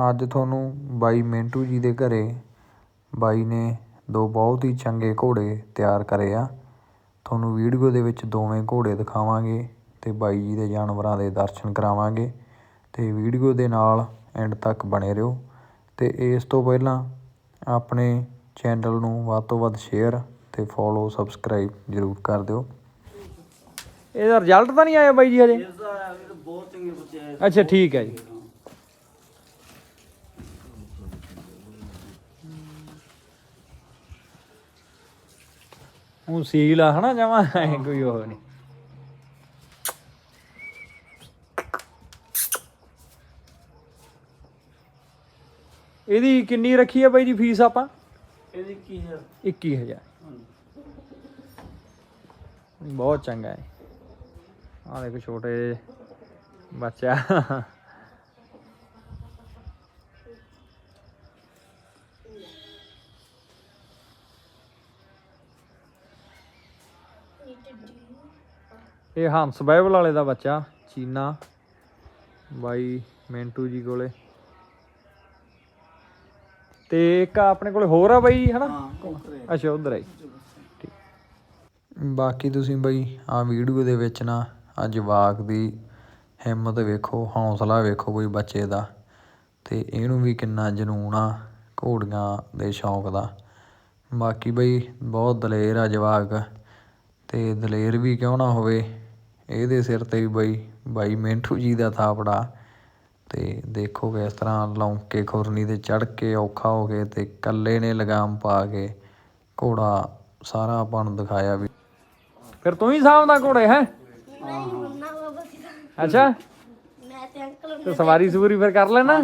ਅੱਜ ਤੁਹਾਨੂੰ ਬਾਈ ਮਿੰਟੂ ਜੀ ਦੇ ਘਰੇ ਬਾਈ ਨੇ ਦੋ ਬਹੁਤ ਹੀ ਚੰਗੇ ਘੋੜੇ ਤਿਆਰ ਕਰੇ ਆ। ਤੁਹਾਨੂੰ ਵੀਡੀਓ ਦੇ ਵਿੱਚ ਦੋਵੇਂ ਘੋੜੇ ਦਿਖਾਵਾਂਗੇ ਤੇ ਬਾਈ ਜੀ ਦੇ ਜਾਨਵਰਾਂ ਦੇ ਦਰਸ਼ਨ ਕਰਾਵਾਂਗੇ ਤੇ ਵੀਡੀਓ ਦੇ ਨਾਲ ਐਂਡ ਤੱਕ ਬਣੇ ਰਹੋ। ਤੇ ਇਸ ਤੋਂ ਪਹਿਲਾਂ ਆਪਣੇ ਚੈਨਲ ਨੂੰ ਵੱਧ ਤੋਂ ਵੱਧ ਸ਼ੇਅਰ ਤੇ ਫੋਲੋ ਸਬਸਕ੍ਰਾਈਬ ਜ਼ਰੂਰ ਕਰ ਦਿਓ। ਇਹਦਾ ਰਿਜ਼ਲਟ ਤਾਂ ਨਹੀਂ ਆਇਆ ਬਾਈ ਜੀ ਹਜੇ? ਬਹੁਤ ਚੰਗੇ ਬੱਚੇ ਆਏ ਅੱਛਾ ਠੀਕ ਹੈ ਜੀ। ਉਹ ਸੀਲ ਆ ਹਨਾ ਜਮਾ ਕੋਈ ਉਹ ਨਹੀਂ। ਇਹਦੀ ਕਿੰਨੀ ਰੱਖੀ ਹੈ ਬਾਈ ਜੀ ਫੀਸ ਆਪਾਂ? ਇਹਦੀ ਕੀ ਹੈ 21000 ਬਹੁਤ ਚੰਗਾ ਹੈ। ਆ ਦੇਖੋ ਛੋਟੇ ਬੱਚਾ। ਇਹ ਹੰਸ ਬਾਈਬਲ ਵਾਲੇ ਦਾ ਬੱਚਾ ਚੀਨਾ। ਬਾਈ ਮਿੰਟੂ ਜੀ ਕੋਲੇ। ਤੇ ਇੱਕ ਆਪਣੇ ਕੋਲੇ ਹੋਰ ਆ ਬਾਈ ਹਨਾ? ਅੱਛਾ ਉਧਰ ਆਈ ਬਾਕੀ ਤੁਸੀਂ ਬਈ ਆ ਵੀਡੀਓ ਦੇ ਵਿੱਚ ਨਾ ਆ ਜਵਾਕ ਦੀ ਹਿੰਮਤ ਵੇਖੋ ਹੌਸਲਾ ਵੇਖੋ ਕੋਈ ਬੱਚੇ ਦਾ। ਤੇ ਇਹਨੂੰ ਵੀ ਕਿੰਨਾ ਜਨੂਨ ਆ ਘੋੜੀਆਂ ਦੇ ਸ਼ੌਂਕ ਦਾ। ਬਾਕੀ ਬਈ ਬਹੁਤ ਦਲੇਰ ਆ ਜਵਾਕ। ਤੇ ਦਲੇਰ ਵੀ ਕਿਉਂ ਨਾ ਹੋਵੇ? ਇਹਦੇ ਸਿਰ ਤੇ ਵੀ ਬਈ ਬਾਈ ਮਿੰਟੂ ਜੀ ਦਾ ਥਾਪੜਾ। ਤੇ ਦੇਖੋ ਕਿਸ ਤਰ੍ਹਾਂ ਲੌਂਕੇ ਖੁਰਨੀ ਤੇ ਚੜ ਕੇ ਔਖਾ ਹੋ ਕੇ ਤੇ ਕੱਲੇ ਨੇ ਲਗਾਮ ਪਾ ਕੇ ਘੋੜਾ ਸਾਰਾ ਆਪਾਂ ਨੂੰ ਦਿਖਾਇਆ ਵੀ। ਫਿਰ ਤੂੰ ਹੀ ਸਾਹਮਣਾ ਘੋੜੇ ਹੈ? ਅੱਛਾ। ਮੈਂ ਤੇ ਅੰਕਲ ਤੇ ਸਵਾਰੀ ਸੂਰੀ ਫਿਰ ਕਰ ਲੈਣਾ?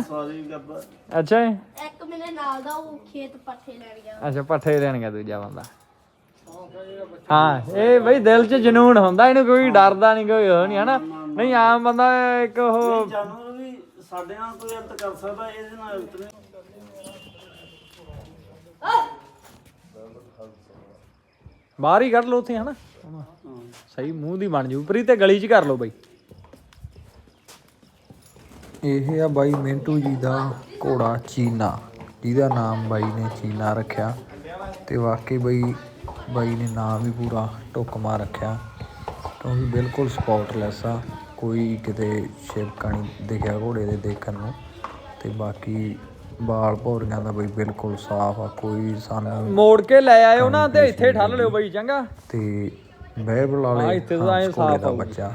ਅੱਛਾ ਜੀ। ਇੱਕ ਮੇਰੇ ਨਾਲ ਦਾ ਉਹ ਖੇਤ ਪੱਠੇ ਲੈਣ ਗਿਆ। ਅੱਛਾ ਪੱਠੇ ਦੇਣਗਾ ਦੂਜਾ ਬੰਦਾ। ਹਾਂ ਇਹ ਬਈ ਦਿਲ 'ਚ ਜਨੂਨ ਹੁੰਦਾ ਇਹਨੂੰ ਕੋਈ ਡਰਦਾ ਨਹੀਂ ਕੋਈ ਉਹ ਨਹੀਂ ਹਨਾ? ਨਹੀਂ ਆਮ ਬੰਦਾ ਇੱਕ ਉਹ ਜਾਨਵਰ ਵੀ ਸਾਡੇ ਨਾਲ ਕੋਈ ਅੰਤ ਕਰ ਸਕਦਾ ਇਹਦੇ ਨਾਲ ਅੰਤ ਨਹੀਂ। ਬਾਹਰ ਹੀ ਕੱਢ ਲਓ ਉੱਥੇ ਹਨਾ? ਹਾਂ ਸਹੀ ਮੂੰਹ ਦੀ ਬਣ ਜੂ। ਪਰੀ ਤੇ ਗਲੀ 'ਚ ਕਰ ਲਓ ਬਈ। ਇਹ ਆ ਬਾਈ ਮਿੰਟੂ ਜੀ ਦਾ ਘੋੜਾ ਚੀਨਾ ਜਿਹਦਾ ਨਾਮ ਬਾਈ ਨੇ ਚੀਨਾ ਰੱਖਿਆ। ਤੇ ਵਾਕਈ ਬਈ ਬਾਈ ਨੇ ਨਾਮ ਵੀ ਪੂਰਾ ਢੁਕਮਾ ਰੱਖਿਆ। ਕਿਉਂਕਿ ਬਿਲਕੁਲ ਸਪੌਟਲੈਸ ਆ। ਕੋਈ ਕਿਤੇ ਛਿਪਕਾ ਨਹੀਂ ਦਿਖਿਆ ਘੋੜੇ ਦੇ ਦੇਖਣ ਨੂੰ। ਤੇ ਬਾਕੀ ਬਾਲ ਭੌਰੀਆਂ ਦਾ ਬਈ ਬਿਲਕੁਲ ਸਾਫ਼ ਆ। ਕੋਈ ਸਾਨੂੰ ਮੋੜ ਕੇ ਲੈ ਆਇਓ ਨਾ ਤੇ ਇੱਥੇ ਠੱਲ ਲਿਓ ਬਈ ਚੰਗਾ। ਤੇ ਬਹਿਬਲ ਵਾਲੇ ਇੱਥੇ ਤਾਂ ਐਂ ਸਾਫ਼ ਆਊਗੀ। ਬੱਚਾ।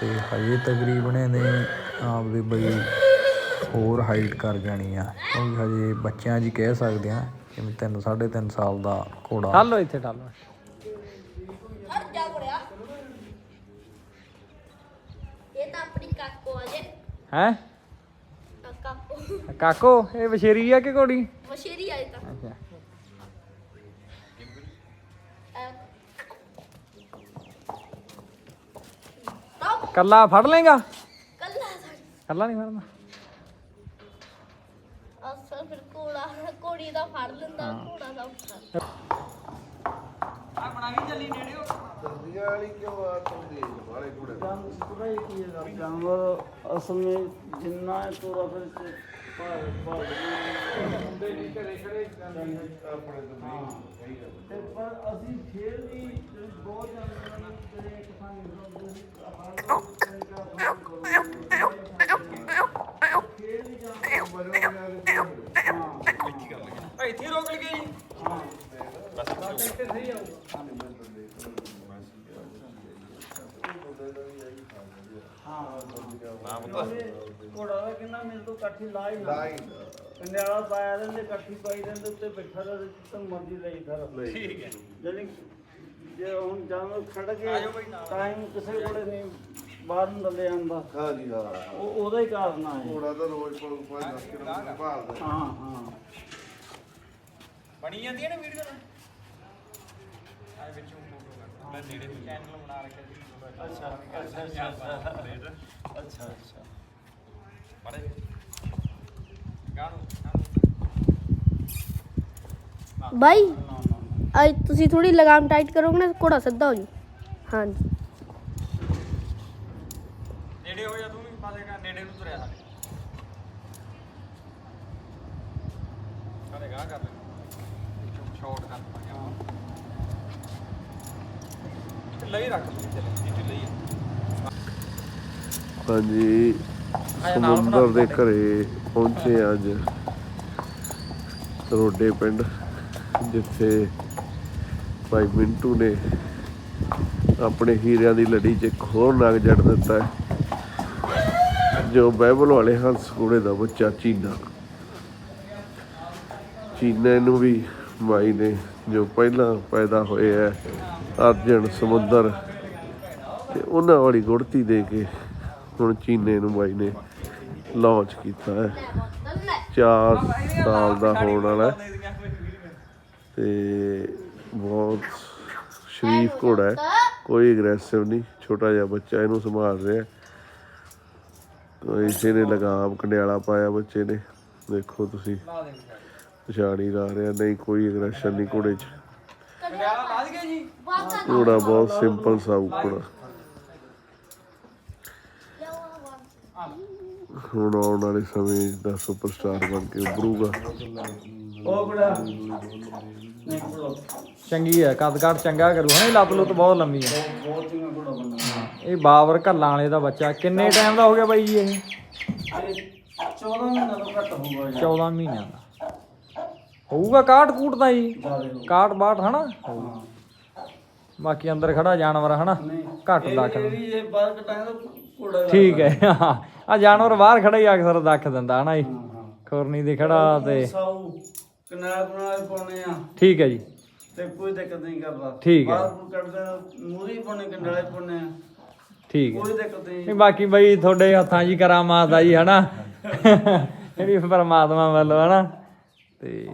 ਤੇ ਹਜੇ ਤਕਰੀਬਨ ਇਹਨੇ ਆਪਦੇ ਬਈ ਹੋਰ ਹਾਈਟ ਕਰ ਜਾਣੀ ਆ। ਕਿਉਂਕਿ ਹਜੇ ਬੱਚਿਆਂ ਜੀ ਕਹਿ ਸਕਦੇ ਆ ਜਿਵੇਂ 3 3.5 ਸਾਲ ਦਾ ਘੋੜਾ। ਠੱਲ ਇੱਥੇ ਠੱਲ। ਹਟ ਜਾ ਕੋੜਿਆ ਇਹ ਤਾਂ ਆਪਣੀ ਕਾਕੋ ਆ ਜੇ। ਹੈ? ਆ ਕਾਕੋ। ਕਾਕੋ ਇਹ ਵਸ਼ੇਰੀ ਆ ਕਿ ਘੋੜੀ? ਮਸ਼ੇਰੀ ਆਏ ਤਾਂ। ਅੱਛਾ। ਤਾਂ ਕੱਲਾ ਫੜ ਲੇਗਾ ਕੱਲਾ ਕੱਲਾ ਨਹੀਂ ਫੜਨਾ ਅਸਲ ਫਿਰ ਕੋੜਾ ਕੋੜੀ ਦਾ ਫੜ ਲੈਂਦਾ ਕੋੜਾ ਦਾ ਔਖਾ। ਜਾਨਵਰ ਕੀ ਹੈ। ਜਾਨਵਰ ਅਸਲ ਵਿੱਚ ਜਿੰਨਾ ਹੈ ਤੋਰਾ ਫਿਰ ਤੇ ਭਾਰ ਭਾਰ ਹੁੰਦੇ। ਨਹੀਂ ਘਰੇ ਖੜੇ ਆਪਣੇ ਤੇ ਪਰ ਅਸੀਂ ਫੇਰ ਵੀ ਜਿਹੜੇ ਬਹੁਤ ਜਾਨਵਰਾਂ ਨਾਲ ਜਿਹੜੇ ਕਿਸਾਨ ਹੁੰਦੇ। ਸੀ ਫੇਰ ਵੀ ਜਾਨਵਰ ਹਾਂ। ਇੱਥੇ ਰੋਕ ਲਈਏ ਜੀ। ਘੋੜਾ ਦਾ ਕਿੰਨਾ ਮੇਰੇ ਤੋਂ ਕਾਠੀ ਲਾ ਹੀ ਨਾ ਕੰਡਿਆਲਾ ਪਾਇਆ ਰਹਿੰਦੇ ਕਾਠੀ ਪਾਈ ਰਹਿੰਦੇ ਉੱਤੇ ਬੈਠਾ ਰਹੇ ਜਿੱਥੇ ਮਰਜ਼ੀ ਲਈ ਸਰ ਠੀਕ ਹੈ। ਜਾਨੀ ਜੇ ਹੁਣ ਜਾਨਵਰ ਖੜ ਕੇ ਟਾਈਮ ਕਿਸੇ ਕੋਲੇ ਨਹੀਂ ਬਾਹਰ ਨੂੰ ਲੈ ਆਂਦਾ ਹਾਂ ਜੀ ਹਾਂ। ਉਹ ਉਹਦਾ ਹੀ ਕਾਰਨ ਆ ਇਹ। ਘੋੜਾ ਤਾਂ ਰੋਜ਼ ਕੋਲ ਕੋਈ 10 ਕਿਲੋਮੀਟਰ ਭਾਲਦਾ। ਹਾਂ ਹਾਂ। ਬਣੀ ਜਾਂਦੀ ਹੈ ਨਾ ਵੀਡੀਓ ਦਾ ਆ ਵਿੱਚ ਫੋਟੋ ਕਰ ਮੈਂ ਨੇੜੇ ਚੈਨਲ ਬਣਾ ਰੱਖਿਆ ਸੀ। ਅੱਛਾ ਅੱਛਾ ਅੱਛਾ ਅੱਛਾ ਅੱਛਾ ਬੜੇ ਗਾਣੂ ਬਾਈ ਅੱਜ ਤੁਸੀਂ ਥੋੜੀ ਲਗਾਮ ਟਾਈਟ ਕਰੋਗੇ ਨਾ ਘੋੜਾ ਸਿੱਧਾ ਹੋ ਜੂ। ਹਾਂਜੀ। ਨੇੜੇ ਹੋ ਜਾ ਤੂੰ ਵੀ ਪਾਸੇ ਕਰ ਨੇੜੇ ਨੂੰ ਤੁਰਿਆ ਸਾਡੇ। ਗਾਂ ਕਰ ਲੈ। ਸ਼ਾਰਟ ਕਰ ਪਾਂਗੇ ਲਈ ਰੱਖ ਲਈ ਚੱਲ ਜਿੱਥੇ ਲਈ। ਹਾਂਜੀ ਸਮੁੰਦਰ ਦੇ ਘਰੇ ਪਹੁੰਚੇ ਅੱਜ। ਰੋਡੇ ਪਿੰਡ ਜਿੱਥੇ ਭਾਈ ਮਿੰਟੂ ਨੇ ਆਪਣੇ ਹੀਰਿਆਂ ਦੀ ਲੜੀ 'ਚ ਇੱਕ ਹੋਰ ਨਗ ਜੜ ਦਿੱਤਾ ਜੋ ਬਾਈਬਲ ਵਾਲੇ ਹੰਸ ਘੋੜੇ ਦਾ ਬੱਚਾ ਚੀਨਾ ਚੀਨੇ ਨੂੰ ਵੀ ਬਾਈ ਨੇ ਜੋ ਪਹਿਲਾਂ ਪੈਦਾ ਹੋਏ ਹੈ ਅਰਜਨ, ਸਮੁੰਦਰ ਤੇ ਉਹਨਾਂ ਵਾਲੀ ਗੁੜਤੀ ਦੇ ਕੇ ਹੁਣ ਚੀਨੇ ਨੂੰ ਬਾਈ ਨੇ ਲਾਂਚ ਕੀਤਾ ਹੈ। 4 ਸਾਲ ਦਾ ਹੋਣ ਵਾਲਾ ਹੈ। ਤੇ ਬਹੁਤ ਸ਼ਰੀਫ ਘੋੜਾ ਹੈ। ਕੋਈ ਐਗਰੈਸਿਵ ਨਹੀਂ, ਛੋਟਾ ਜਿਹਾ ਬੱਚਾ ਇਹਨੂੰ ਸੰਭਾਲ ਰਿਹਾ ਕੋਈ ਇਸੇ ਨੇ ਲਗਾਮ, ਕੰਡਿਆਲਾ ਪਾਇਆ ਬੱਚੇ ਨੇ। ਦੇਖੋ ਤੁਸੀਂ। ਪਛਾਣੀ ਲਾ ਰਿਹਾ ਨਹੀਂ ਕੋਈ ਐਗਰੈਸ਼ਨ ਨਹੀਂ ਘੋੜੇ 'ਚ। ਘੋੜਾ ਬਹੁਤ ਸਿੰਪਲ ਸਾਊ ਘੋੜਾ ਹੁਣ ਆਉਣ ਵਾਲੇ ਸਮੇਂ ਦਾ ਸੁਪਰਸਟਾਰ ਬਣ ਕੇ ਉੱਭਰੂਗਾ। ਚੰਗੀ ਹੈ ਕਦਕਾਠ ਚੰਗਾ ਕਰੂ। ਹਣੇ ਲੱਤ ਲੁੱਤ ਬਹੁਤ ਲੰਮੀ ਹੈ ਇਹ ਬਾਬਰ ਘੱਲਾਂ ਵਾਲੇ ਦਾ ਬੱਚਾ। ਕਿੰਨੇ ਟਾਈਮ ਦਾ ਹੋ ਗਿਆ ਬਾਈ ਜੀ ਇਹ? ਇਹ 14 ਮਹੀਨਾ ਤੋਂ ਘੱਟ ਹੋਊਗਾ ਜੀ 14 ਮਹੀਨਿਆਂ ਦਾ। ਹੋਊਗਾ ਕਾਟ ਕੂਟ ਦਾ ਜੀ। ਕਾਟ ਬਾਟ ਹਨਾ? ਬਾਕੀ ਅੰਦਰ ਖੜਾ ਜਾਨਵਰ ਹਨਾ? ਘੱਟ ਇਹ- ਦੱਖ ਇਹ ਵੀ ਇਹ ਬਾਹਰ ਕਟਾਇਆ ਤਾਂ ਕੋੜਾ ਠੀਕ ਹੈ। ਆ ਜਾਨਵਰ ਬਾਹਰ ਖੜਾ ਹੀ ਅਕਸਰ ਦੱਖ ਦਿੰਦਾ ਹਨਾ ਜੀ। ਖੁਰਨੀ ਦੇ ਖੜਾ ਤੇ ਪਾਉਣੇ ਆ। ਠੀਕ ਹੈ ਜੀ। ਤੇ ਕੋਈ ਦਿੱਕਤ ਨਹੀਂ ਕਰਦਾ। ਠੀਕ ਹੈ। ਬਾਹਰ ਨੂੰ ਕੱਢਦੇ ਮੂਰੀ ਪਾਉਣੇ ਕੰਡਲੇ ਪਾਉਣੇ ਆ। ਠੀਕ ਹੈ। ਕੋਈ ਦਿੱਕਤ ਨਹੀਂ। ਨਹੀਂ ਬਾਕੀ ਬਈ ਤੁਹਾਡੇ ਹੱਥਾਂ ਹੀ ਕਰਾਮਾਤ ਆ ਜੀ ਹਨਾ? ਜਿਹੜੀ ਪਰਮਾਤਮਾ ਵੱਲੋਂ ਹਨਾ? ਤੇ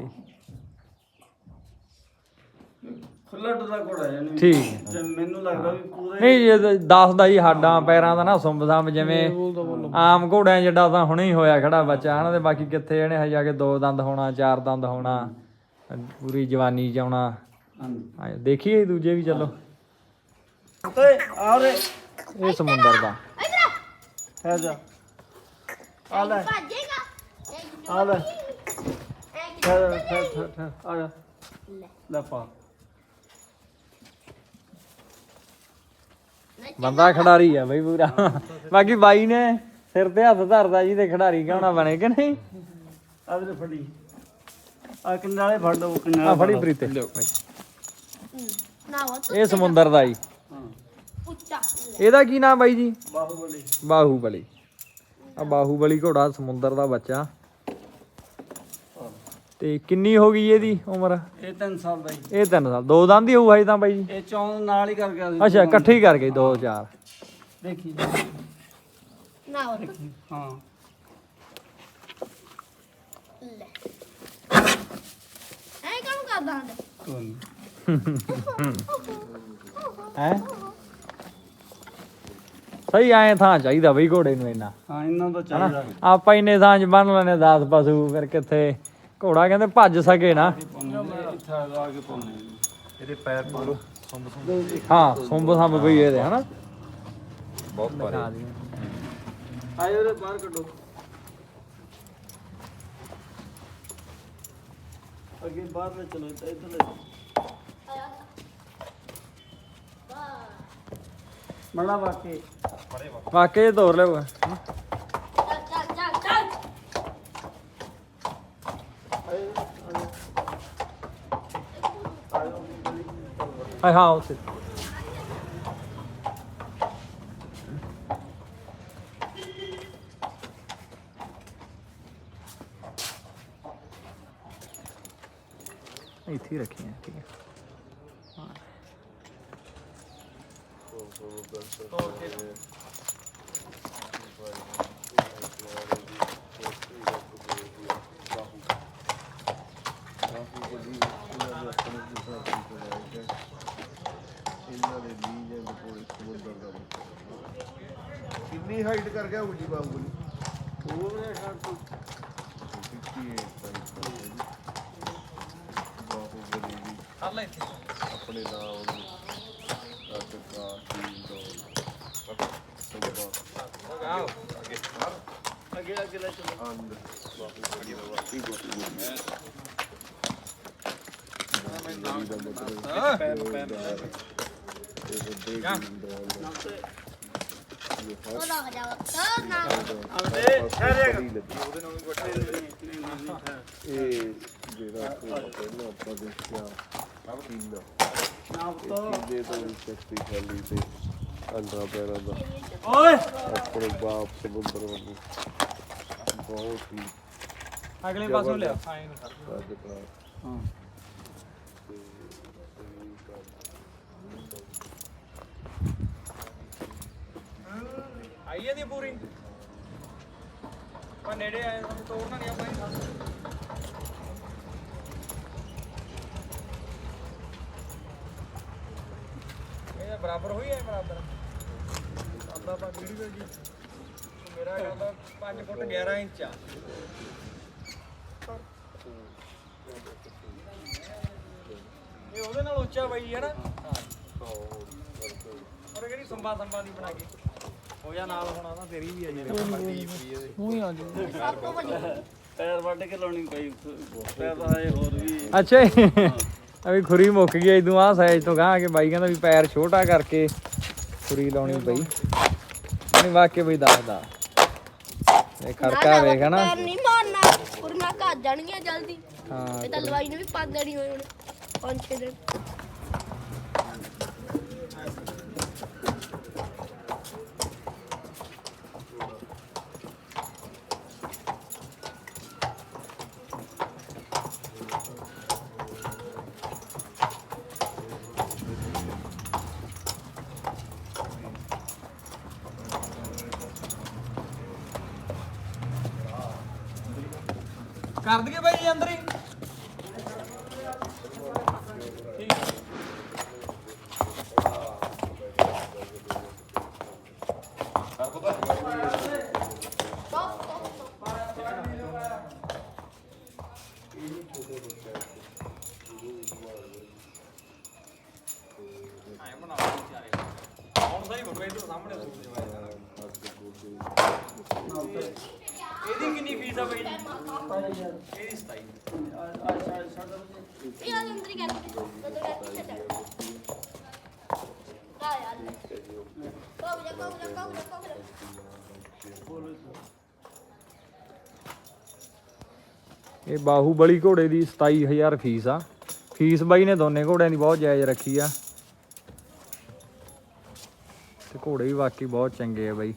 ਖੁੱਲਾ ਡੁੱਲਾ ਘੋੜਾ ਜਾਨੀ ਠੀਕ ਹੈ। ਜੇ ਮੈਨੂੰ ਲੱਗਦਾ ਵੀ ਪੂਰੇ ਨਹੀਂ ਜੇ ਦੱਸਦਾ ਜੀ ਹੱਡਾਂ ਪੈਰਾਂ ਦਾ ਨਾ ਸੁੰਬ ਸੰਬ ਜਿਵੇਂ ਆਮ ਘੋੜਿਆਂ ਜਿੱਡਾ ਤਾਂ ਹੁਣੇ ਹੀ ਹੋਇਆ ਖੜਾ ਬੱਚਾ ਹਨਾ ਤੇ ਬਾਕੀ ਕਿੱਥੇ ਇਹਨੇ ਹਜੇ ਜਾ ਕੇ ਦੋ ਦੰਦ ਹੋਣਾ ਚਾਰ ਦੰਦ ਹੋਣਾ ਪੂਰੀ ਜਵਾਨੀ ਚ ਆਉਣਾ ਹਾਂਜੀ। ਆ ਦੇਖੀਏ ਦੂਜੇ ਵੀ ਚੱਲੋ। ਓਏ ਆ ਰੇ। ਇਹ ਸਮੁੰਦਰ ਦਾ। ਹੈ ਜਾ। ਆ ਲੈ। ਭੱਜੇਗਾ। ਆ ਲੈ। ਠਹਿਰ ਠਹਿਰ ਠਹਿਰ ਠਹਿਰ। ਆ ਜਾ। ਲੈ ਪਾ। ਬੰਦਾ ਖਿਡਾਰੀ ਆ ਬਈ ਪੂਰਾ। ਬਾਕੀ ਬਾਈ ਨੇ ਸਿਰ ਤੇ ਹੱਥ ਧਰਦਾ ਜੀ ਤੇ ਖਿਡਾਰੀ ਕਿਉਂ ਬਣੇ ਕਿ ਨਹੀਂ? ਆ ਫੜੀ। ਆ ਕਿਨਾਰੇ ਫੜ ਲਓ ਆ ਕਿਨਾਰੇ ਫੜੀ ਪ੍ਰੀਤੇ। ਨਾ ਵਾ ਇਹ ਸਮੁੰਦਰ ਦਾ ਜੀ। ਹਾਂ ਉੱਚਾ। ਇਹਦਾ ਕੀ ਨਾਮ ਬਾਈ ਜੀ? ਬਾਹੂਬਲੀ। ਬਾਹੂਬਲੀ। ਆ ਬਾਹੂਬਲੀ ਘੋੜਾ ਸਮੁੰਦਰ ਦਾ ਬੱਚਾ। ਤੇ ਕਿੰਨੀ ਹੋ ਗਈ ਇਹਦੀ ਉਮਰ? ਇਹ 3 ਸਾਲ ਦਾ ਹੀ ਇਹ 3 ਸਾਲ। ਦੋ ਦੰਦ ਹੀ ਹੋਊ ਹਜੇ ਤਾਂ ਬਾਈ ਜੀ? ਇਹ ਚੌਂ ਨਾਲ ਹੀ ਕਰ ਗਿਆ ਸੀ। ਅੱਛਾ ਇਕੱਠੇ ਹੀ ਕਰ ਗਏ ਦੋ ਚਾਰ। ਦੇਖੀ। ਨਾ ਵਾ ਹਾਂ। ਲੈ। ਐ ਕੰਮ ਕਰਦਾ ਹਾਂ ਕੋਈ ਹੈ? ਸਹੀ ਆਏ ਥਾਂ ਚਾਹੀਦਾ ਬਈ ਘੋੜੇ ਨੂੰ ਇੰਨਾ। ਹਾਂ ਇਹਨਾਂ ਦਾ ਚਾਹੀਦਾ। ਆਪਾਂ ਇੰਨੇ ਥਾਂ 'ਚ ਬੰਨ ਲੈਨੇ 10 ਪਸ਼ੂ ਫਿਰ ਕਿੱਥੇ ਘੋੜਾ ਕਹਿੰਦੇ ਭੱਜ ਸਕੇ ਨਾ। ਇਹਦੇ ਪੈਰ ਹਾਂ ਸੁੰਬ ਸੰਬ ਬਈ ਇਹਦੇ ਹਨਾ? ਬਹੁਤ ਭਾਰੇ। ਆਏ ਉਹਦੇ ਬਾਹਰ ਕੱਢੋ। ਅੱਗੇ ਬਾਹਰ ਲੈ ਚਲੋ ਇੱਧਰ ਲੈ ਮੜਾ ਵਾਕੇ। ਵਾਕਈ ਤੋਰ ਲਿਓ ਚੱਲ ਚੱਲ ਚੱਲ ਚੱਲ ਹਾਂ ਹਾਂ ਉੱਥੇ ਇੱਥੇ ਹੀ ਰੱਖੀਆਂ ਠੀਕ ਹੈ ਇਹਨਾਂ ਦੇ ਬੀਜ ਐਂਡ ਕੋਲ ਸਮੁੰਦਰ ਦਾ ਬੱਚਾ। ਕਿੰਨੀ ਹਾਈਟ ਕਰ ਗਿਆ ਉਜੀ ਬਾਹੂਬਲੀ ਉਹਦੇ ਛੱਡ ਤੂੰ 58 ਸਾਈਜ਼ ਦਾ ਹੈ ਜੀ ਬਾਹੂਬਲੀ ਆਪਣੇ ਉਹ ਨਾ ਇਹ ਜਿਹੜਾ ਆਪਾਂ ਪਹਿਲਾਂ ਆਪਾਂ ਦੇਖਿਆ ਤੋਂ ਵੀ ਤੇ ਪੈਰਾਂ ਦਾ ਓਏ। ਬਾਪ ਸਮੁੰਦਰ ਵੱਲੋਂ ਬਹੁਤ ਹੀ ਅਗਲੇ ਪਾਸੋਂ ਲਿਆ ਕਰਾ ਹਾਂ। ਪੂਰੀ। ਪਰ ਨੇੜੇ ਆਏ ਸਾਨੂੰ ਤੋੜਨਾ ਨਹੀਂ ਆਪਾਂ ਇਹ ਤਾਂ ਬਰਾਬਰ ਹੋਈ ਹੈ ਬਰਾਬਰ। ਅੱਧਾ ਪਾ ਵੀਡੀਓ ਜੀ ਮੇਰਾ ਕਹਿੰਦਾ 5 ਫੁੱਟ 11 ਇੰਚ ਆ। ਇਹ ਉਹਦੇ ਨਾਲ ਉੱਚਾ ਬਈ ਹੈ ਨਾ? ਹਾਂ ਔਰ ਕਿਹੜੀ ਸੰਭਾ ਸੰਭਾ ਦੀ ਬਣਾ ਕੇ। ਹੋ ਜਾ ਨਾਲ ਹੋਣਾ ਤਾਂ ਤੇਰੀ ਵੀ ਆ ਜੀ। ਸਭ ਤੋਂ ਵੱਡੀ ਪੈਰ ਵੱਢ ਕੇ ਲਾਉਣੀ ਪਈ ਪੈਰ ਤਾਂ ਹਜੇ ਹੋਰ ਵੀ। ਅੱਛਾ ਅਭੀ ਖੁਰੀ ਮੁੱਕ ਗਈ ਇਦੋਂ ਆ ਸਾਈਜ਼ ਤੋਂ ਗਾਂ ਕੇ ਬਾਈ ਕਹਿੰਦਾ ਵੀ ਪੈਰ ਛੋਟਾ ਕਰਕੇ ਖੁਰੀ ਲਾਉਣੀ ਪਈ। ਨਹੀਂ ਵਾਕਿਆ ਬਈ ਦੱਸਦਾ। ਇਹ ਖੜਕਾ ਵੇਖ ਨਾ। ਪੈਰ ਨਹੀਂ ਮਾਰਨਾ। ਕੁੜੀਆਂ ਘਰ ਜਾਣਗੀਆਂ ਜਲਦੀ। ਹਾਂ ਇਹ ਤਾਂ ਲਵਾਈ ਨੂੰ ਵੀ ਪੰਜ ਦਿਨ ਹੀ ਹੋਏ ਹੁਣ। ਪੰਜ ਛੇ ਦਿਨ। ਕਰ ਦਈਏ ਬਾਈ ਜੀ ਅੰਦਰ ਹੀ ਇਹਦੀ ਕਿੰਨੀ ਫੀਸ ਆ ਬਾਈ ਜੀ ਇਹਦੀ 27 ਇਹ ਆ ਅੰਦਰ ਹੀ ਕਰ ਦੋ ਦੋ ਕਰ ਕੇ ਚੱਲ ਆ ਯਾਰ ਕੋਗ ਜਾ ਕੋਗ ਜਾ ਕੋਗ ਜਾ ਕੋਗ ਜਾ ਇਹ ਬਾਹੂਬਲੀ ਘੋੜੇ ਦੀ 27000 ਫੀਸ ਆ। ਫੀਸ ਬਾਈ ਨੇ ਦੋਨੇ ਘੋੜਿਆਂ ਦੀ ਬਹੁਤ ਜਾਇਜ਼ ਰੱਖੀ ਆ। ਤੇ ਘੋੜੇ ਵੀ ਵਾਕਈ ਬਹੁਤ ਚੰਗੇ ਆ ਬਾਈ।